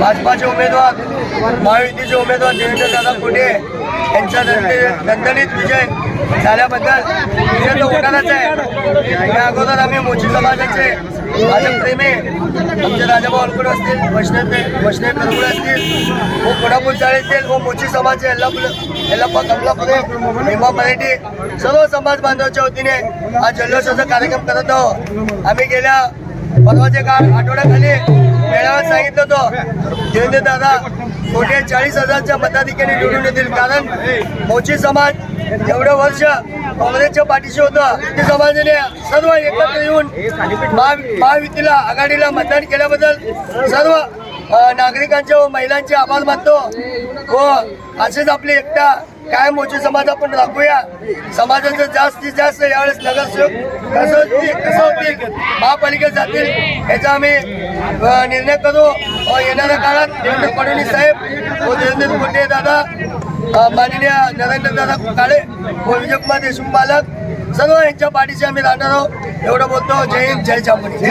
भाजपाचे उमेदवार महायुतीचे उमेदवार देवेंद्र दादा कोटे यांचा दणदणीत विजय झाल्याबद्दल विजय तो होणारच आहे. या अगोदर आम्ही मोची समाजाचे भाजप प्रेमी आमचे राजाभाऊ अलकुड असतील वैष्णव वैष्णव करकुड असतील व कोल्हापूर चाळीतील व हो मोची समाजचे यल्लापूर यल्लाप्पा कमलापुरे भीमा मराठी सर्व समाज बांधवाच्या वतीने हा जल्लोषाचा कार्यक्रम करत आहोत. आम्ही गेल्या परवाच्या काळ आठवड्याखाली मेळाव्यात सांगितलं होतं. जयंत दादा कोटे चाळीस हजारच्या मताधिकारी निवडून येतील? कारण मोची समाज एवढं वर्ष काँग्रेसच्या पाठीशी होतं. ते समाजाने सर्व एकत्र येऊन महा- महायुतीला आघाडीला मतदान केल्याबद्दल सर्व नागरिकांचे व महिलांचे आभार मानतो. व असेच आपली एकता काय मोठी समाज आपण राखूया. समाजाचं जास्तीत जास्त यावेळेस नगरसेवक कसं कसं होतील महापालिकेत जातील याचा आम्ही निर्णय करू. व येणाऱ्या काळात देवेंद्र फडणवीस साहेब व देवेंद्र कोटे दादा माननीय नरेंद्र दादा काळे व विजयकुमार देशमुख पालक सर्व यांच्या पाठीशी आम्ही राहणार आहोत. एवढं बोलतो. जय हिंद जय चामुंडी